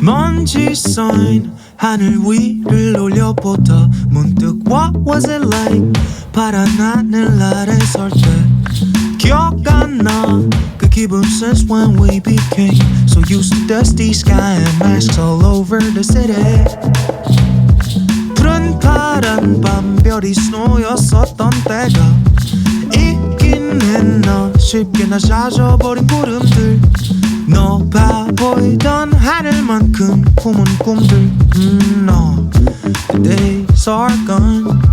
먼지 쌓인 하늘 위를 올려보다 문득 What was it like? 파란 하늘 아래 설때 기억 안 나 그 기분 since when we became So used to dusty sky and masks all over the city 푸른 파란 밤별이 스노였었던 때가 있긴 했나 쉽게 나 잦아버린 구름들 높아 보이던 하늘만큼 품은 꿈들 mm, no, the days are gone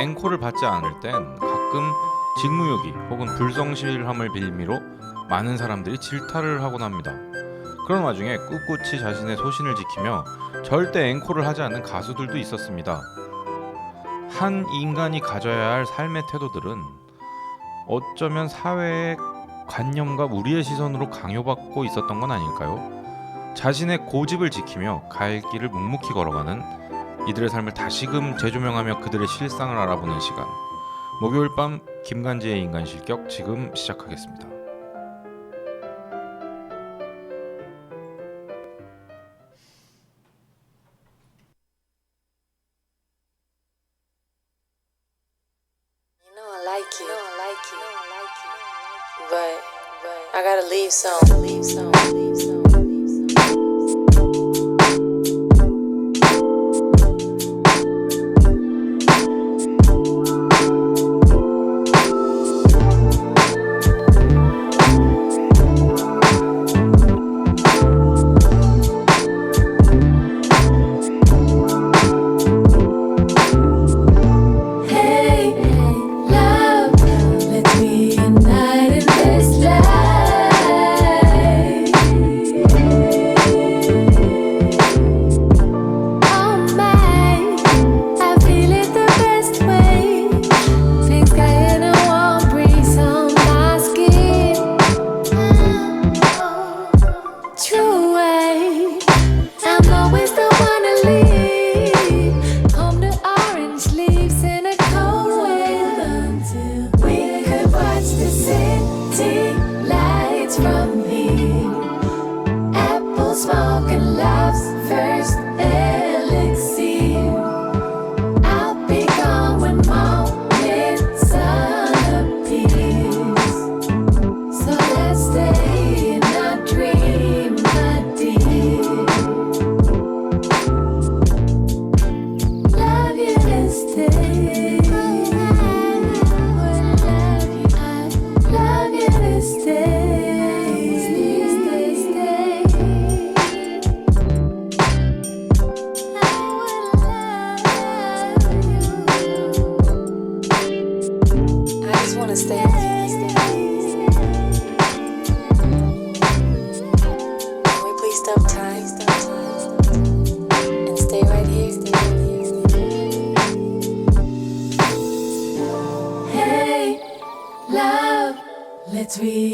앵콜을 받지 않을 땐 가끔 직무유기 혹은 불성실함을 빌미로 많은 사람들이 질타를 하곤 합니다. 그런 와중에 꿋꿋이 자신의 소신을 지키며 절대 앵콜을 하지 않는 가수들도 있었습니다. 한 인간이 가져야 할 삶의 태도들은 어쩌면 사회의 관념과 우리의 시선으로 강요받고 있었던 건 아닐까요? 자신의 고집을 지키며 갈 길을 묵묵히 걸어가는 이들의 삶을 다시금 재조명하며 그들의 실상을 알아보는 시간. 목요일 밤 김간지의 인간 실격 지금 시작하겠습니다.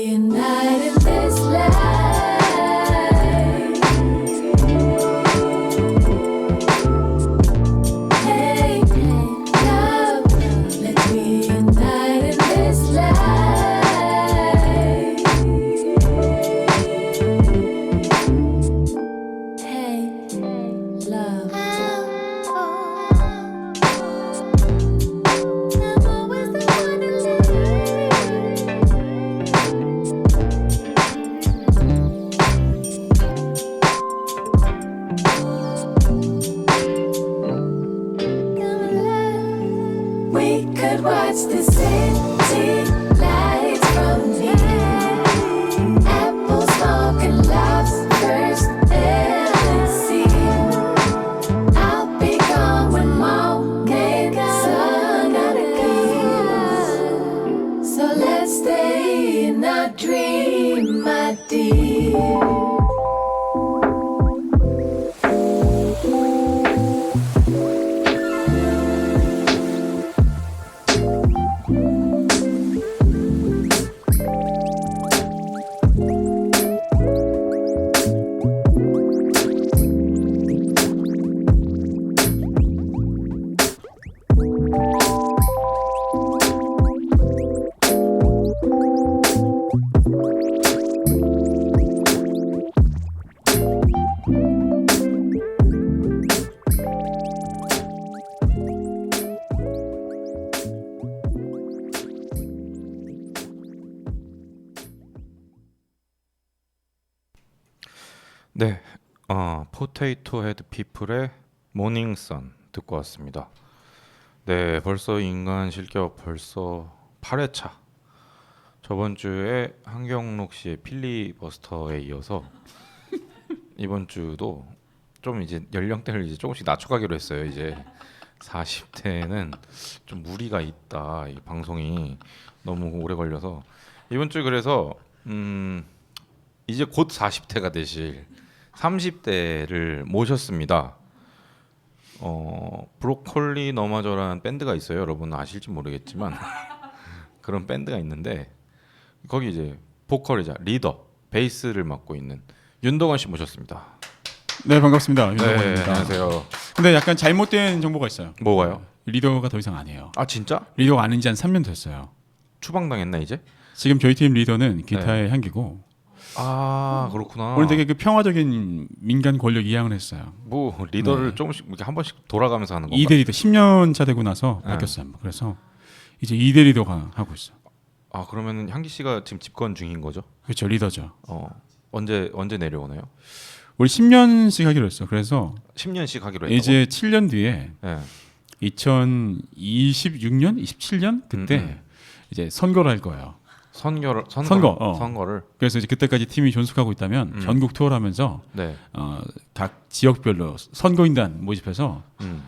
united this land. 네, 어, 포테이토 헤드 피플의 모닝선 듣고 왔습니다. 네, 벌써 인간 실격 벌써 8회차. 저번 주에 한경록 씨의 필리버스터에 이어서 이번 주도 좀 이제 연령대를 이제 조금씩 낮춰가기로 했어요. 이제 40대는 좀 무리가 있다. 이 방송이 너무 오래 걸려서 이번 주 그래서 음 이제 곧 40대가 되실 30대를 모셨습니다. 어 브로콜리 너마저라는 밴드가 있어요. 여러분 아실지 모르겠지만 그런 밴드가 있는데 거기 이제 보컬이자 리더, 베이스를 맡고 있는 윤덕원 씨 모셨습니다. 네 반갑습니다. 네, 윤성원입니다. 안녕하세요. 근데 약간 잘못된 정보가 있어요. 뭐가요? 리더가 더 이상 안 해요. 아 진짜? 리더가 아닌 지 한 3년 됐어요. 추방당했나 이제? 지금 저희 팀 리더는 기타의 향기고 아 그렇구나. 오늘 되게 그 평화적인 민간 권력 이양을 했어요. 뭐 리더를 조금씩 이렇게 한 번씩 돌아가면서 하는 건가? 2대 리더 10년 차 되고 나서 네. 바뀌었어요. 그래서 이제 2대 리더가 하고 있어. 요 아 그러면은 향기 씨가 지금 집권 중인 거죠? 그렇죠 리더죠. 어 언제 언제 내려오나요? 우리 10년씩 하기로 했어. 그래서 10년씩 하기로 했다고. 이제 7년 뒤에 네. 2026년, 27년 그때 음, 음. 이제 선거를 할 거예요. 선거를 선거, 선거, 어. 선거를 그래서 이제 그때까지 팀이 존속하고 있다면 음. 전국 투어를 하면서 네. 어, 각 지역별로 선거인단 모집해서 음.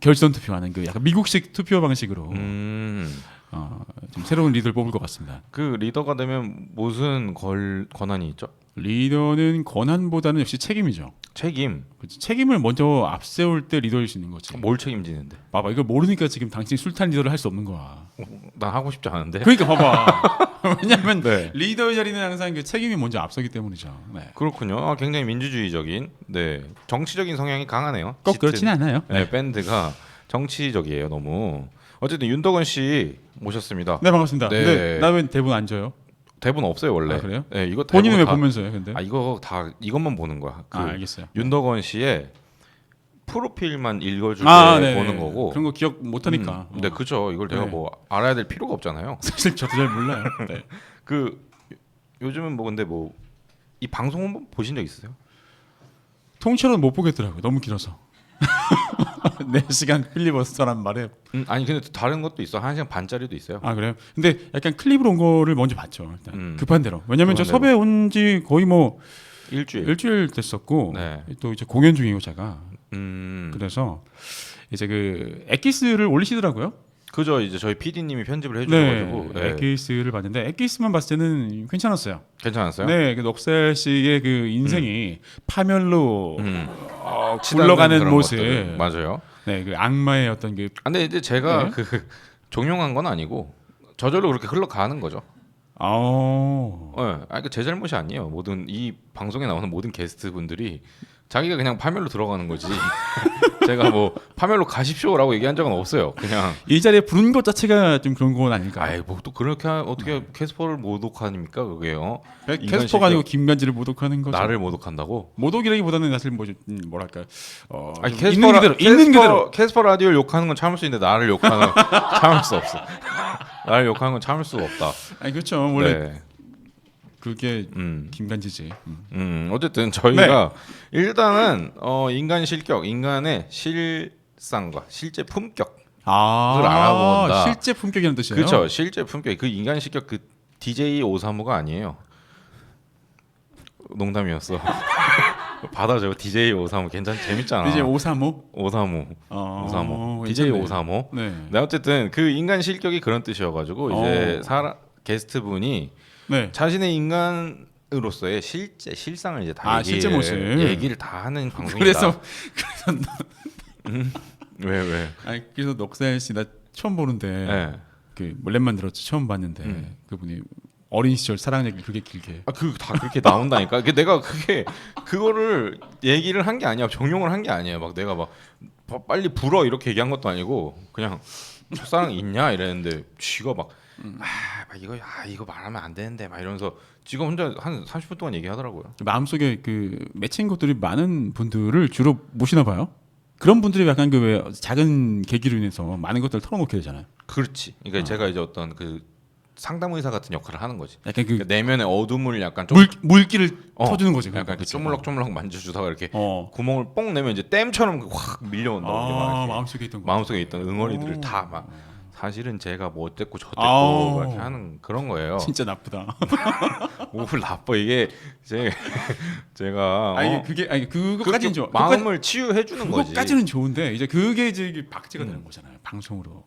결선 투표하는 그 약간 미국식 투표 방식으로 음. 어, 좀 새로운 리더를 뽑을 것 같습니다. 그 리더가 되면 무슨 걸 권한이 있죠? 리더는 권한보다는 역시 책임이죠. 책임. 그치? 책임을 먼저 앞세울 때 리더일 수 있는 거지. 뭘 책임지는데? 봐봐 이걸 모르니까 지금 당신이 술탄 리더를 할 수 없는 거야. 난 하고 싶지 않은데. 그러니까 봐봐. 왜냐하면 네. 리더의 자리는 항상 그 책임이 먼저 앞서기 때문이죠. 네. 그렇군요. 아, 굉장히 민주주의적인, 네 정치적인 성향이 강하네요. 꼭 짙은, 그렇지는 않아요. 네, 밴드가 정치적이에요. 너무. 어쨌든 윤덕원 씨 모셨습니다. 네 반갑습니다. 네. 근데 나왜 대본 안 줘요? 대본 없어요 원래. 아, 그래요? 네, 이거 본인은 왜 다- 보면서요? 근데? 아 이거 다 이것만 보는 거야. 그 아 알겠어요. 윤덕원 씨의 프로필만 읽어줄 아, 때 네. 보는 거고. 그런 거 기억 못 하니까. 음, 네, 그죠. 이걸 내가 네. 뭐 알아야 될 필요가 없잖아요. 사실 저도 잘 몰라요. 네. 그 요- 요즘은 뭐 근데 뭐 이 방송 보신 적 있으세요? 통째로는 못 보겠더라고요. 너무 길어서. 4시간 필리버스터란 말에 음, 아니 근데 또 다른 것도 있어. 한 시간 반짜리도 있어요. 아 그래요? 근데 약간 클립으로 온 거를 먼저 봤죠. 일단 음. 급한 대로. 왜냐면 저 급한 섭외 온 지 거의 뭐 일주일. 일주일 됐었고 네. 또 이제 공연 중이고 제가 음. 그래서 이제 그 엑기스를 올리시더라고요. 그죠. 이제 저희 PD님이 편집을 네, 해주셔가지고 네. 엑기스를 봤는데 엑기스만 봤을 때는 괜찮았어요. 괜찮았어요? 네, 그 넉살 씨의 그 인생이 파멸로 음. 어, 치닫는 굴러가는 그런 모습. 것들. 맞아요. 네, 그 악마의 어떤 그 아, 근데 이제 제가 네. 그 종용한 건 아니고 저절로 그렇게 흘러가는 거죠. 아. 예, 아, 그제 잘못이 아니에요. 모든 이 방송에 나오는 모든 게스트 분들이 자기가 그냥 파멸로 들어가는 거지. 제가 뭐 파멸로 가십시오라고 얘기한 적은 없어요. 그냥 이 자리에 부른 것 자체가 좀 그런 건 아닐까? 아이 뭐또 그렇게 하- 어떻게 캐스퍼를 모독하니까 그게요. 인간 캐스퍼가 아니고 실격. 김간지를 모독하는 거죠. 나를 모독한다고? 모독이라기보다는 사실 뭐 좀, 음, 뭐랄까 어, 아니, 좀 있는 그대로 있는 그대로 캐스퍼 라디오를 욕하는 건 참을 수 있는데 나를 욕하는 건 참을 수 없어. 나를 욕하는 건 참을 수가 없다. 아니 그렇죠 원래 네. 그게 음. 김간지지 음. 음, 어쨌든 저희가 네. 일단은 어, 인간 실격, 인간의 실상과 실제 품격. 아 그걸 알아본다. 실제 품격이라는 뜻이에요 그렇죠. 실제 품격. 그 인간 실격 그 DJ 오사무가 아니에요. 농담이었어. 받아줘. DJ 오사무 괜찮 재밌잖아. 이제 오사모 오사무. 어, 오사무. DJ 괜찮네. 오사무. 네. 네, 어쨌든 그 인간 실격이 그런 뜻이어 가지고 이제 어. 사람 게스트 분이 네. 자신의 인간으로서의 실제 실상을 이제 다 아, 얘기를, 실제 모습. 얘기를 다 하는 방송이다. 그래서 왜 왜? 아니 그래서 넉살 씨나 처음 보는데 네. 그 몰래만 들었지 처음 봤는데 음. 그분이 어린 시절 사랑 얘기 그렇게 길게 아, 그 다 그렇게 나온다니까. 그 내가 그게 그거를 얘기를 한 게 아니야. 정용을 한 게 아니야. 막 내가 막 빨리 불어 이렇게 얘기한 것도 아니고 그냥 첫사랑 있냐 이랬는데 쥐가 막 아, 막 이거 아 이거 말하면 안 되는데 막 이러면서 지가 혼자 한 30분 동안 얘기하더라고요. 마음속에 그 맺힌 것들이 많은 분들을 주로 모시나 봐요. 그런 분들이 약간 그 왜 작은 계기로 인해서 많은 것들을 털어놓게 되잖아요. 그렇지. 그러니까 제가 이제 어떤 그 상담 의사 같은 역할을 하는 거지. 약간 그 그러니까 내면의 어둠을 약간 좀 물, 물기를 어, 터주는 거지. 약간 이렇게 쪼물럭쪼물럭 만져주다가 이렇게 어. 구멍을 뽕 내면 이제 댐처럼 확 밀려온다고 이렇게 막 아. 마음속에 있던 거. 마음속에 있던 응어리들을 오. 다막 사실은 제가 뭐 어쨌고 저쨌고 아우. 막 이렇게 하는 그런 거예요. 진짜 나쁘다. 뭘 나빠 이게 제 제가 아니 어, 그게 아니 그거까지는 좋아. 마음을 치유해 주는 거지. 그거까지는 좋은데 이제 그게 이제 이게 박제가 음. 되는 거잖아요. 방송으로.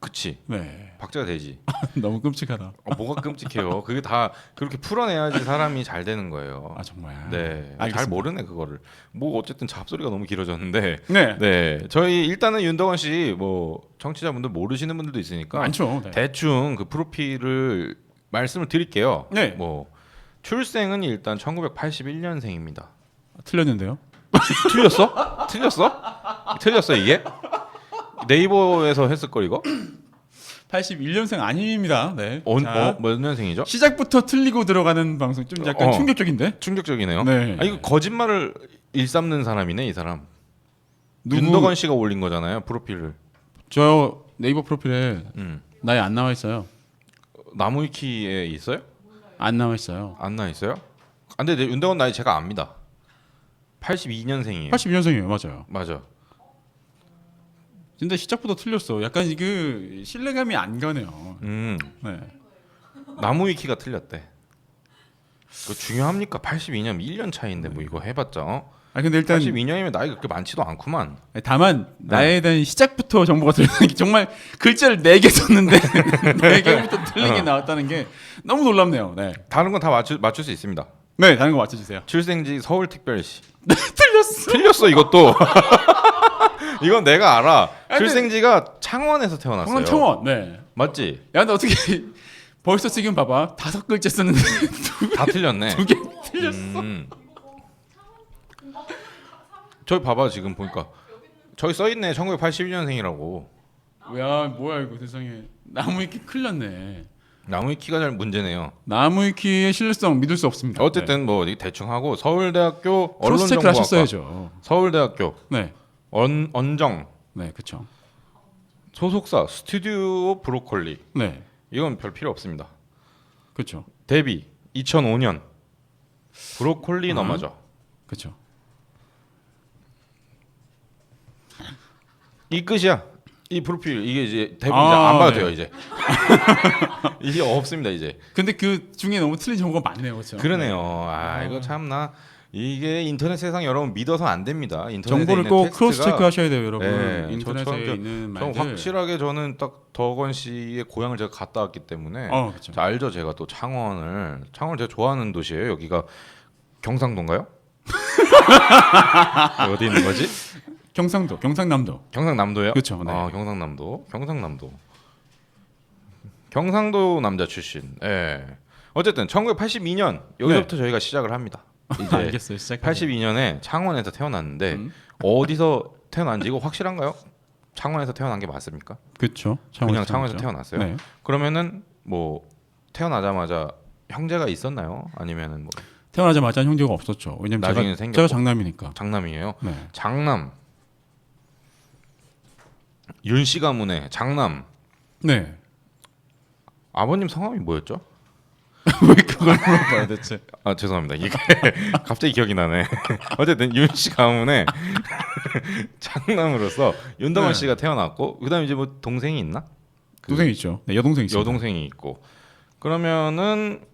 그치. 네. 박제가 되지. 너무 끔찍하다. 어, 뭐가 끔찍해요. 그게 다 그렇게 풀어내야지 사람이 잘 되는 거예요. 아 정말. 네, 잘 알겠습니다. 모르네 그거를. 뭐 어쨌든 잡소리가 너무 길어졌는데. 네. 네, 저희 일단은 윤덕원 씨 뭐 청취자분들 모르시는 분들도 있으니까 많죠. 네. 대충 그 프로필을 말씀을 드릴게요. 네. 뭐 출생은 일단 1981년생입니다. 틀렸는데요. 틀렸어? 틀렸어? 틀렸어 이게? 네이버에서 했을 걸 이거? 81년생 아닙니다. 네. 어, 자, 어, 몇 년생이죠? 시작부터 틀리고 들어가는 방송 좀 약간 어. 충격적인데. 충격적이네요. 네. 아 이거 거짓말을 일삼는 사람이네 이 사람. 누구- 윤덕원 씨가 올린 거잖아요 프로필을. 저 네이버 프로필에 음. 나이 안 나와 있어요. 나무위키에 있어요? 안 나와 있어요. 안나 있어요? 안 돼, 윤덕원 나이 제가 압니다. 82년생이에요. 82년생이에요. 맞아요. 맞아. 근데 시작부터 틀렸어. 약간 그 신뢰감이 안 가네요. 음, 네. 나무위키가 틀렸대. 그 중요합니까? 82년 1년 차인데 뭐 이거 해봤자 어? 아 근데 일단 82년이면 나이가 그렇게 많지도 않구만. 다만 네. 나에 대한 시작부터 정보가 틀리는 게 정말 글자를 네 개 썼는데 네 개부터 틀린 게 어. 나왔다는 게 너무 놀랍네요. 네. 다른 건 다 맞출 맞출 수 있습니다. 네, 다른 거 맞춰 주세요. 출생지 서울특별시. 틀렸어. 틀렸어 이것도. 이건 내가 알아. 근데- 출생지가 창원에서 태어났어요. 청원 청원. 네. 맞지? 야, 근데 어떻게 벌써 지금 봐봐 다섯 글자 썼는데 다 틀렸네. 두 개 틀렸어. 음. 저기 봐봐 지금 보니까 저기 써 있네 1981년생이라고. 야, 뭐야 이거 세상에 나무위키 큰일 났네. 나무위키가 잘 문제네요. 나무위키의 신뢰성 믿을 수 없습니다. 어쨌든 뭐 대충 하고 서울대학교 네. 크로스 언론정보학과 하셨어야죠. 서울대학교 네, 언 언정 네, 그렇죠. 소속사 스튜디오 브로콜리 네, 이건 별 필요 없습니다. 그렇죠, 데뷔 2005년 브로콜리 음. 너마저 그렇죠. 이 끝이야. 이 프로필 이게 이제 대부분 아, 이제 안 봐도 네. 돼요 이제 이게 없습니다 이제 근데 그 중에 너무 틀린 정보가 많네요, 그렇죠. 그러네요. 아 이거 참나 이게 인터넷 세상 여러분 믿어서 안 됩니다. 정보를 꼭 크로스 체크하셔야 돼요, 여러분. 네, 인터넷에 저처럼 저- 있는 전 말들. 확실하게 저는 딱 덕원 씨의 고향을 제가 갔다 왔기 때문에 어, 그렇죠. 자, 알죠 제가 또 창원을 창원을 제가 좋아하는 도시예요. 여기가 경상도인가요? 어디 있는 거지? 경상도, 경상남도. 경상남도요? 그쵸, 네. 아, 경상남도. 경상남도. 경상도 남자 출신. 예. 어쨌든 1982년 여기서부터 저희가 시작을 합니다. 이제 네. 알겠어요. 시작. 82년에 창원에서 태어났는데 음. 어디서 태어난지 이거 확실한가요? 창원에서 태어난 게 맞습니까? 그렇죠. 그냥 창원에서 태어났어요. 네. 그러면은 뭐 태어나자마자 형제가 있었나요? 아니면은 뭐 태어나자마자 형제가 없었죠. 왜냐면 나중에는 제가, 생겼고. 제가 장남이니까. 장남이에요? 네. 장남 윤씨 가문의 장남 네. 아버님 성함이 뭐였죠? 왜 그걸 물어봐요, 대체? 아 죄송합니다. 이게 갑자기 기억이 나네. 어쨌든 윤 씨 가문의 장남으로서 윤덕원 네. 씨가 태어났고 그다음 에 이제 뭐 동생이 있나? 그 동생 있죠. 네, 여동생 있죠. 여동생이 있고 그러면은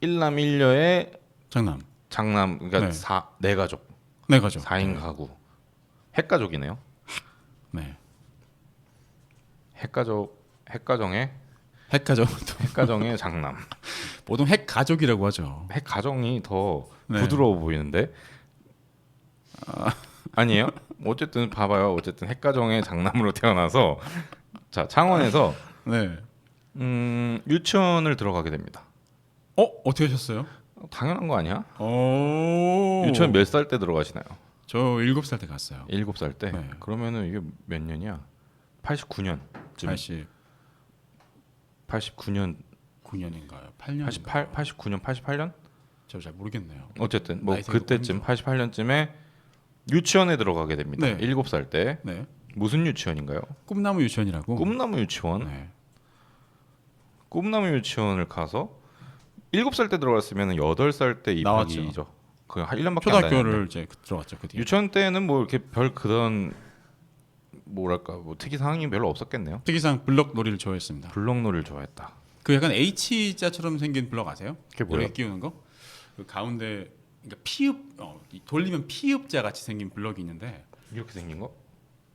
일남 일녀의 장남. 장남 그러니까 네. 사 네 가족 네 가죠. 사인 가구 핵가족이네요. 네. 핵가족 핵가정의 핵 가족. 핵가정의 장남. 보통 핵 가족이라고 하죠. 핵가정이 더 네. 부드러워 보이는데 아니에요? 어쨌든 봐봐요. 어쨌든 핵가정의 장남으로 태어나서 자 창원에서 네. 음, 유치원을 들어가게 됩니다. 어 어떻게 하셨어요? 당연한 거 아니야? 오. 유치원 몇 살 때 들어가시나요? 저 일곱 살 때 갔어요. 일곱 살 때. 네. 그러면은 이게 몇 년이야? 89년쯤. 89년인가요? 89년, 8년. 88, 89년, 88년? 저잘 모르겠네요. 어쨌든 뭐 그때쯤 힘들어. 88년쯤에 유치원에 들어가게 됩니다. 네. 일곱 살 때. 네. 무슨 유치원인가요? 꿈나무 유치원이라고. 꿈나무 유치원. 네. 꿈나무 유치원을 가서 일곱 살때 들어갔으면 여덟 살때 나왔죠. 입학이죠. 그한 1년밖에 안 다녔는데. 초등학교를 이제 들어갔죠. 그 뒤에. 유치원 때는 뭐 이렇게 별 그런 뭐랄까 뭐 특이 사항이 별로 없었겠네요. 특이상 블럭 놀이를 좋아했습니다. 블럭놀이를 좋아했다. 그 약간 H자처럼 생긴 블럭 아세요? 그게 뭐예요? 이렇게 끼우는 거? 그 가운데 그러니까 피읍 어, 이 돌리면 피읍자 같이 생긴 블럭이 있는데 이렇게 생긴 거?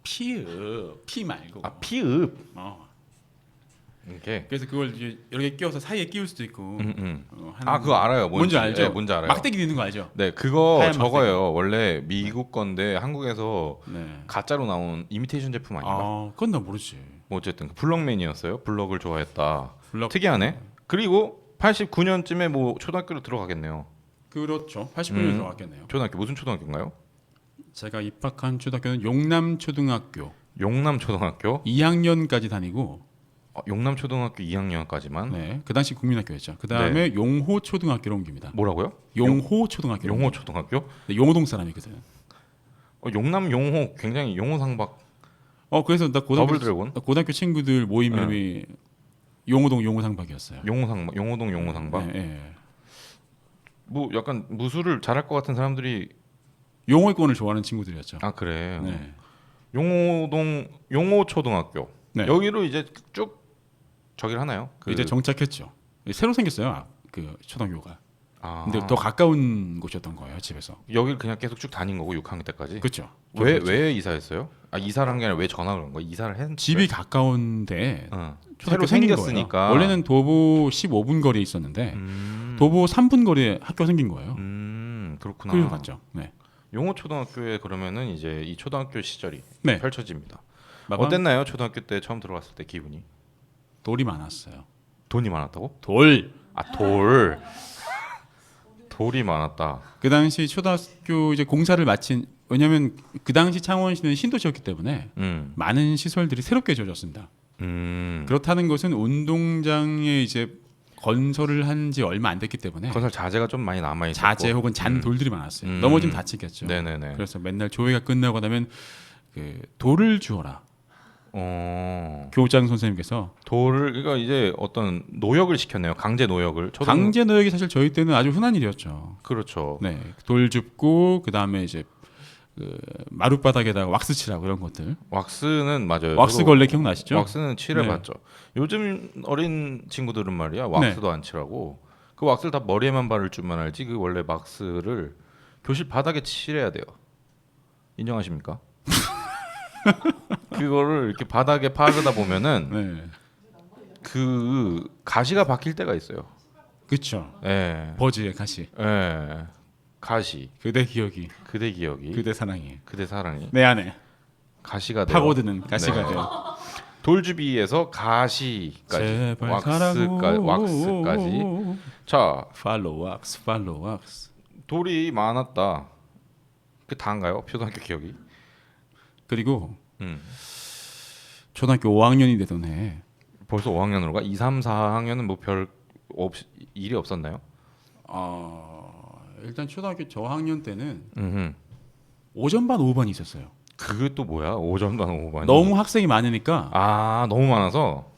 피읍 피 말고 아 피읍. 어. 이렇게. 그래서 그걸 이제 이렇게 끼워서 사이에 끼울 수도 있고 음, 음. 어, 하는 아 그거 알아요. 뭔지, 뭔지 알죠? 네, 뭔지 알아요. 막대기 있는 거 알죠? 네 그거 하얀 저거예요. 원래 미국 건데 한국에서 네. 가짜로 나온 이미테이션 제품 아닌가? 아, 그건 나 모르지. 뭐 어쨌든 블럭맨이었어요. 블럭을 좋아했다. 블럭 특이하네. 그리고 89년쯤에 뭐 초등학교로 들어가겠네요. 그렇죠. 80분에 음. 들어갔겠네요. 초등학교 무슨 초등학교인가요? 제가 입학한 초등학교는 용남 초등학교 용남 초등학교. 2학년까지 다니고 어, 용남 초등학교 2학년까지만. 네, 그 당시 국민학교였죠. 그 다음에 용호 초등학교로 옮깁니다. 뭐라고요? 용호 초등학교. 용호 초등학교? 네, 용호동 사람이거든. 어, 용남 용호 굉장히 용호 상박 어 그래서 나 더블 고등학교 드래곤 나 고등학교 친구들 모임 네. 용호동 용호상박이었어요. 용호 상박 용호동 용호 상박 네, 네. 뭐 약간 무술을 잘할 것 같은 사람들이 용호권을 좋아하는 친구들이었죠. 아 그래 네. 용호동 용호 초등학교 네. 여기로 이제 쭉 저기를 하나요? 그, 이제 정착했죠. 새로 생겼어요. 아, 그 초등학교가. 아, 근데 더 가까운 곳이었던 거예요 집에서. 여기를 그냥 계속 쭉 다닌 거고 6학년 때까지 그렇죠. 왜 왜 이사했어요? 아 이사를 한 게 아니라 왜 전학을 한 거야? 이사를 했 집이 가까운데 어. 새로 생겼으니까 거예요. 원래는 도보 15분 거리에 있었는데 음, 도보 3분 거리에 학교 생긴 거예요. 음 그렇구나. 그래서 갔죠. 네. 용호 초등학교에 그러면은 이제 이 초등학교 시절이 네. 펼쳐집니다. 마감 어땠나요? 초등학교 때 처음 들어갔을 때 기분이? 돌이 많았어요. 돈이 많았다고? 돌. 아 돌. 돌이 많았다. 그 당시 초등학교 이제 공사를 마친 왜냐하면 그 당시 창원시는 신도시였기 때문에 음. 많은 시설들이 새롭게 지어졌습니다. 음. 그렇다는 것은 운동장에 이제 건설을 한 지 얼마 안 됐기 때문에 건설 자재가 좀 많이 남아 있었고. 자재 혹은 잔 음. 돌들이 많았어요. 음. 넘어지면 다치겠죠. 네네네. 그래서 맨날 조회가 끝나고 나면 그 돌을 주어라. 어. 교장 선생님께서 돌을 그러니까 이제 어떤 노역을 시켰네요. 강제 노역을. 초등- 강제 노역이 사실 저희 때는 아주 흔한 일이었죠. 그렇죠. 네, 돌 줍고 그 다음에 이제 그 마룻바닥에다가 왁스 칠하고 이런 것들. 왁스는 맞아요. 왁스 저도 걸레 기억나시죠? 왁스는 칠해 네. 봤죠. 요즘 어린 친구들은 말이야 왁스도 안 칠하고 그 왁스를 다 머리에만 바를 줄만 알지 그 원래 왁스를 교실 바닥에 칠해야 돼요. 인정하십니까? 그거를 이렇게 바닥에 바르다 보면은 네, 그 가시가 박힐 때가 있어요. 그렇죠. 예, 버즈의 가시. 예, 가시 그대 기억이, 그대 기억이 그대 사랑이 그대 사랑이 내 안에 가시가 돼요. 파고드는 가시가 네. 돼요. 돌주비에서 가시까지 제발 왁스까지 왁스까지 자 팔로우 왁스, 팔로우 왁스. 돌이 많았다. 그 다인가요? 초등학교 기억이? 그리고 음. 초등학교 5학년이 되던 해 벌써 5학년으로 가? 2, 3, 4학년은 뭐별 없, 일이 없었나요? 어, 일단 초등학교 저학년 때는 음. 오전반 오후반이 있었어요. 그게 또 뭐야? 오전반 오후반. 너무 학생이 많으니까 아 너무 많아서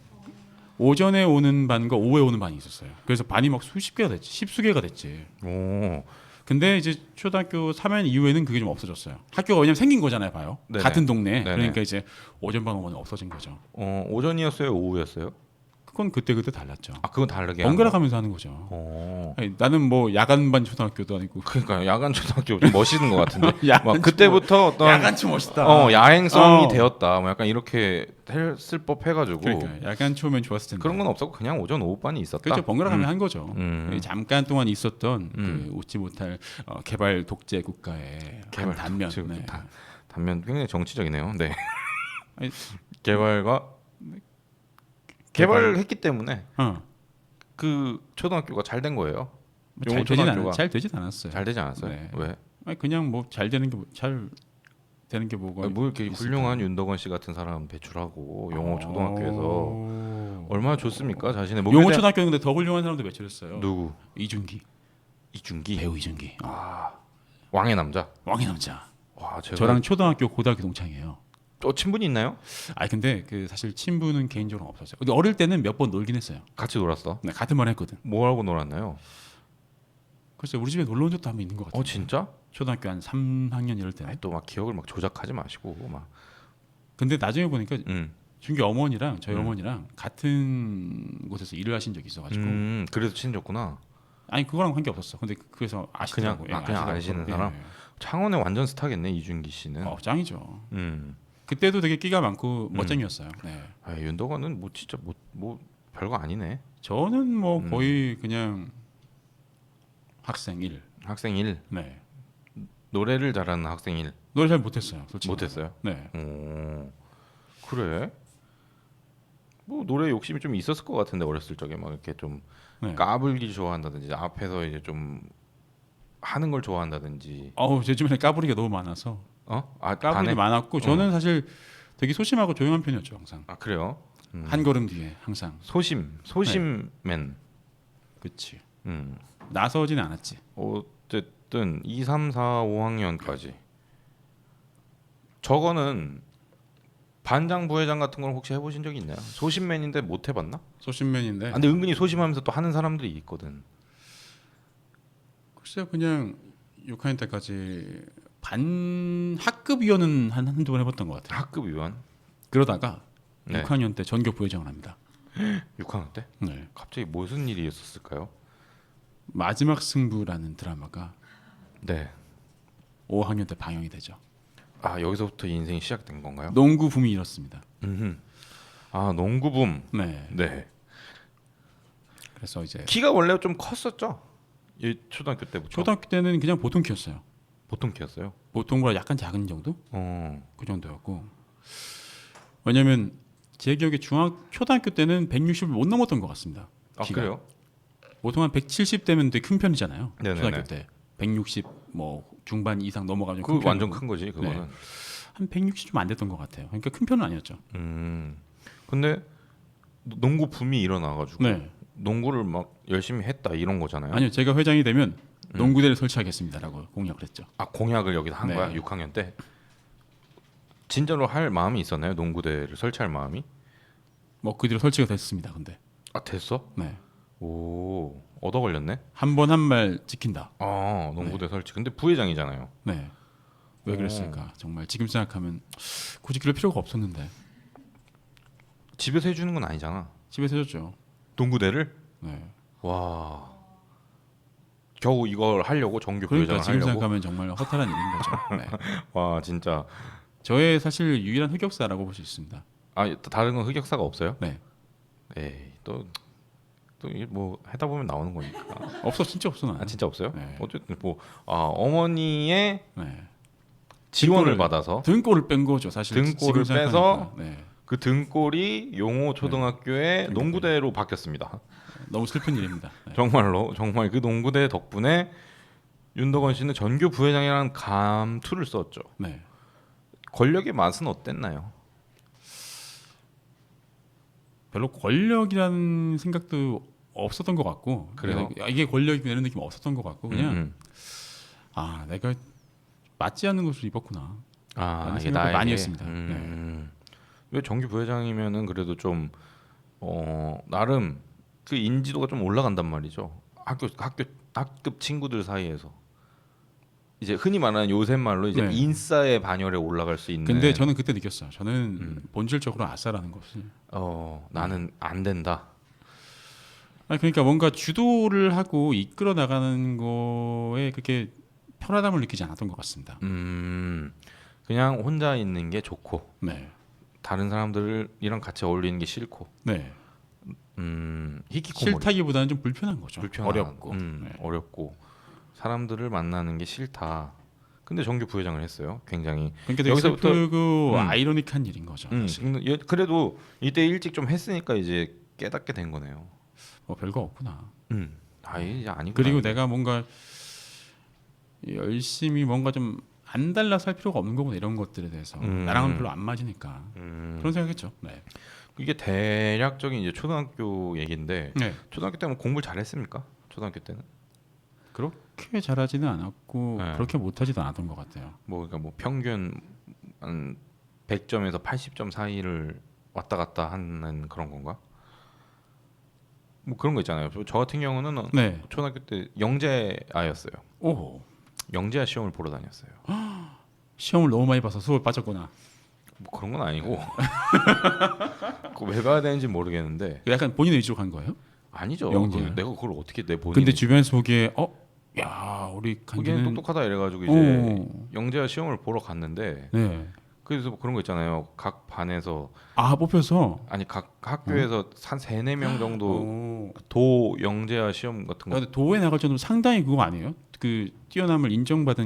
오전에 오는 반과 오후에 오는 반이 있었어요. 그래서 반이 막 수십 개가 됐지, 십수 개가 됐지. 오 근데 이제 초등학교 3학년 이후에는 그게 좀 없어졌어요. 학교가 왜냐면 생긴 거잖아요, 봐요. 네네. 같은 동네. 네네. 그러니까 이제 오전반 오후반이 없어진 거죠. 어, 오전이었어요? 오후였어요? 그건 그때 그때 달랐죠. 아 그건 다르게. 한 번갈아 거. 가면서 하는 거죠. 어. 아니, 나는 뭐 야간반 초등학교도 아니고 그러니까 야간 초등학교 좀 멋있는 것 같은데. 야간 막 그때부터 어떤 야간초 멋있다. 어 야행성이 어. 되었다. 뭐 약간 이렇게 했을 법 해가지고 그러니까 야간 초면 좋았을 텐데. 그런 건 없었고 그냥 오전 오후 반이 있었다. 그렇죠. 번갈아 가면 음. 한 거죠. 음. 잠깐 동안 있었던 음. 그 웃지 못할 어, 개발 독재 국가의 개발 한 단면. 독재 네. 다- 단면 굉장히 정치적이네요. 네. 아니, 개발과 개발- 개발을 했기 때문에 어. 그 초등학교가 잘 된 거예요. 잘 용호 되진 초등학교가 않, 잘 되진 않았어요. 잘 되지 않았어요? 네. 왜? 아니, 그냥 뭐 잘 되는 게 잘 되는 게 뭐가 아니, 뭐 이렇게 있을까요? 훌륭한 윤덕원 씨 같은 사람 배출하고 용호 초등학교에서 오. 얼마나 좋습니까? 자신의 용호 목표대 초등학교 근데 더 훌륭한 사람도 배출했어요. 누구? 이준기 이준기 배우 이준기 어. 아 왕의 남자. 왕의 남자. 와 제가 저랑 초등학교 고등학교 동창이에요. 또 친분이 있나요? 아 근데 그 사실 친분은 개인적으로 없었어요. 근데 어릴 때는 몇 번 놀긴 했어요. 같이 놀았어. 네, 같은 반 했거든. 뭐 하고 놀았나요? 글쎄 우리 집에 놀러 온 적도 한 번 있는 것 같아요. 어 진짜? 초등학교 한 3학년 이럴 때. 또 막 기억을 막 조작하지 마시고 막. 근데 나중에 보니까 음. 준기 어머니랑 저희 음. 어머니랑 같은 곳에서 일을 하신 적이 있어가지고 음 그래서 친해졌구나. 아니 그거랑 관계 없었어. 근데 그래서 아시더라고. 그냥- 아, 그냥 아시더라고. 아시는 예, 사람? 예. 창원의 완전 스타겠네 이준기 씨는. 어 짱이죠. 음. 그때도 되게 끼가 많고 멋쟁이였어요. 네. 아, 윤덕원은 뭐 진짜 뭐, 뭐 별거 아니네. 저는 뭐 음. 거의 그냥 학생 1. 학생 1 네. 노래를 잘하는 학생 1 노래 잘 못했어요. 솔직히. 못했어요. 네. 오 그래? 뭐 노래 욕심이 좀 있었을 것 같은데 어렸을 적에 막 이렇게 좀 네. 까불기 좋아한다든지 앞에서 이제 좀 하는 걸 좋아한다든지 어우 제 주변에 까불이가 너무 많아서 어? 아 까불이? 많았고 저는 사실 되게 소심하고 조용한 편이었죠 항상. 아 그래요? 음. 한 걸음 뒤에 항상. 소심 소심맨 그치. 음. 나서진 않았지. 어쨌든 2, 3, 4, 5학년까지 저거는 반장 부회장 같은 걸 혹시 해보신 적이 있나요? 소심맨인데 못 해봤나? 소심맨인데. 아, 근데 은근히 소심하면서 또 하는 사람들이 있거든. 글쎄요 그냥 6학년 때까지 반 학급 위원은 한 한두 번 해봤던 것 같아요. 학급 위원 그러다가 네. 6학년 때 전교 부회장을 합니다. 6학년 때 네. 갑자기 무슨 일이 있었을까요? 마지막 승부라는 드라마가 네. 5학년 때 방영이 되죠. 아 여기서부터 인생이 시작된 건가요? 농구 붐이 일었습니다. 음흠. 아 농구붐. 네. 네. 그래서 이제 키가 원래 좀 컸었죠? 이 초등학교 때부터. 초등학교 때는 그냥 보통 키였어요. 보통 키였어요. 보통보다 약간 작은 정도? 어. 그 정도였고. 왜냐면 제 기억에 중학 초등학교 때는 160을 못 넘었던 것 같습니다. 아 키가. 그래요? 보통 한 170대면 되게 큰 편이잖아요. 네네네. 초등학교 때 160 뭐 중반 이상 넘어가면 그큰 완전. 큰 거지 그거는. 한160 좀 안 됐던 것 같아요. 그러니까 큰 편은 아니었죠. 음. 근데 농구 붐이 일어나가지고 네. 농구를 막 열심히 했다 이런 거잖아요. 아니요, 제가 회장이 되면 음. 농구대를 설치하겠습니다라고 공약을 했죠. 아 공약을 여기다 한 네. 거야 6학년 때. 진짜로 할 마음이 있었나요? 농구대를 설치할 마음이? 뭐그 뒤로 설치가 됐습니다. 근데 아 됐어? 네. 오 얻어 걸렸네. 한 번 한 말 지킨다. 아 농구대 설치. 근데 부회장이잖아요. 네. 왜 오. 그랬을까? 정말 지금 생각하면 굳이 그럴 필요가 없었는데 집에서 해주는 건 아니잖아. 집에서 해줬죠. 농구대를 네. 와 겨우 이걸 하려고 정규 그러니까 지금 하려고. 생각하면 정말 허탈한 일인 거죠. 네. 와 진짜 저의 사실 유일한 흑역사라고 볼 수 있습니다. 아 다른 건 흑역사가 없어요? 네. 에이 또또뭐 하다 보면 나오는 거니까. 없어 진짜 없어 나. 아 진짜 없어요? 네. 어쨌든 뭐 아, 어머니의 네. 지원을 등골을- 받아서 등골을 뺀 거죠. 사실 등골을 지금 빼서 생각하니까. 네. 그 등골이 용호 초등학교의 네. 농구대로 바뀌었습니다. 너무 슬픈 일입니다. 네. 정말로 정말 그 농구대 덕분에 윤덕원 씨는 전교 부회장이라는 감투를 썼죠. 네. 권력의 맛은 어땠나요? 별로 권력이라는 생각도 없었던 것 같고 그래요? 그래서 이게 권력이 되는 느낌 없었던 것 같고 그냥 음, 음. 아 내가 맞지 않는 옷을 입었구나. 아 이게 나에게 많이 했습니다. 네. 음. 왜 정규 부회장이면은 그래도 좀 어, 나름 그 인지도가 좀 올라간단 말이죠. 학교 학교 학급 친구들 사이에서 이제 흔히 말하는 요새 말로 이제 네. 인싸의 반열에 올라갈 수 있는. 근데 저는 그때 느꼈어요. 저는 음. 본질적으로 아싸라는 것을. 어 나는 안 된다. 아니 그러니까 뭔가 주도를 하고 이끌어 나가는 거에 그렇게 편안함을 느끼지 않았던 것 같습니다. 음 그냥 혼자 있는 게 좋고 네, 다른 사람들이랑 같이 어울리는 게 싫고 네. 음 히키코모리 싫다기보다는 좀 불편한 거죠. 불편한, 어렵고. 음, 네. 어렵고 사람들을 만나는 게 싫다. 근데 정규 부회장을 했어요. 굉장히. 그러니까 여기서부터- 슬프고 음. 아이러니한 일인 거죠. 음, 여- 그래도 이때 일찍 좀 했으니까 이제 깨닫게 된 거네요. 뭐 별거 없구나. 음, 아 이제 아니고. 그리고 내가 뭔가 열심히 뭔가 좀 안 달라서 할 필요가 없는 거구나 이런 것들에 대해서 음. 나랑은 별로 안 맞으니까 음, 그런 생각했죠. 네. 이게 대략적인 이제 초등학교 얘기인데 네. 초등학교 때는 공부를 잘했습니까? 초등학교 때는 그렇게 잘하지는 않았고 네. 그렇게 못하지도 않았던 것 같아요. 뭐 그러니까 뭐 평균 한 100점에서 80점 사이를 왔다 갔다 하는 그런 건가? 뭐 그런 거 있잖아요. 저- 저 같은 경우는 네. 초등학교 때 영재아였어요. 오 영재아 시험을 보러 다녔어요. 시험을 너무 많이 봐서 수업 빠졌구나. 뭐 그런 건 아니고 그왜 가야 되는지 모르겠는데 약간 본인 의지로 간 거예요? 아니죠. 영재아. 그 내가 그걸 어떻게 내 본인 근데 주변에서 보기에 어, 야 우리 거기는 강기는 똑똑하다 이래가지고 이제 오. 영재아 시험을 보러 갔는데 네. 그래서 뭐 그런 거 있잖아요. 각 반에서 아 뽑혀서 아니 각 학교에서 한 세네 명 정도 오. 도 영재아 시험 같은 거 근데 도에 나갈 정도로 상당히 그거 아니에요? 그 뛰어남을 인정받은